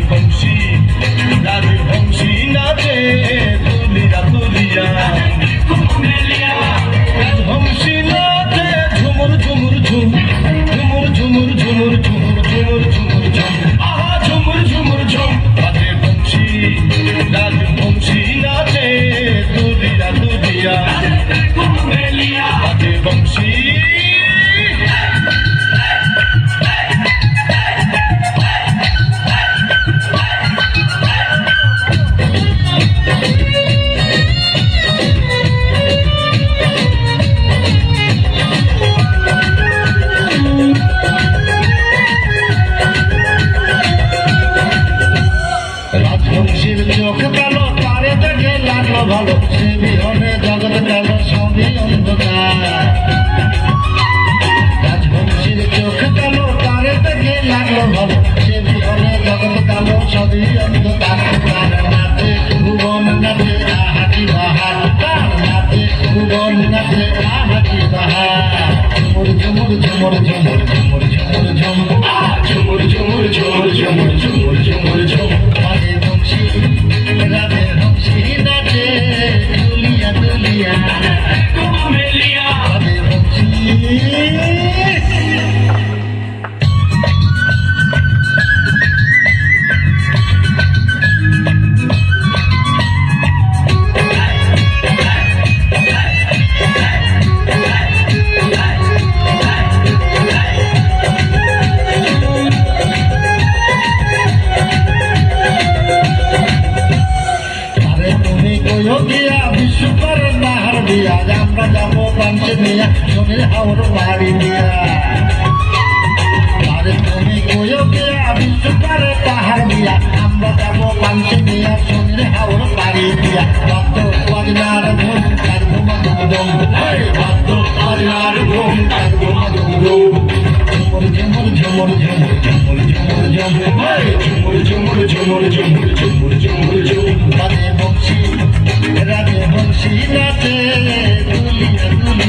पंछी ভালো সে বিহনে জগৎ গেল সবই অন্ধকার রাজবংশীর চোখ কালো তারে দেখে লাগল ভালো সে বিহনে জগৎ গেল সবই অন্ধকার নাচে ভুবন নাচে আহাটি বাহার নাচে ভুবন নাচে আহাটি বাহার ঝুমুর ঝুমুর ঝুমুর ঝুমুর ঝুমুর ঝুমুর ঝুম আহ, ঝুমুর ঝুমুর ঝুমুর ঝুমুর ঝুমুর ঝুমুর Yo que a bicho para দিয়া আমরা যাব পাঞ্চে দিয়া সোনের হাওর বাড়ি দিয়া। আরে তুমি কইও গিয়া বিশ্বকর নাহার দিয়া আমরা যাব পাঞ্চে দিয়া সোনের হাওর বাড়ি দিয়া। ভক্ত বাজনার ধুম তার ঘুমা দুম ভক্ত বাজনার ধুম তার ঘুমা দুম ঝুমুর ঝুমুর ঝুমুর ঝুমুর ঝুমুর ঝুমুর ঝুমুর ঝুমুর ঝুমুর ঝুমুর ঝুমুর ঝুমুর।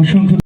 অসংখ্য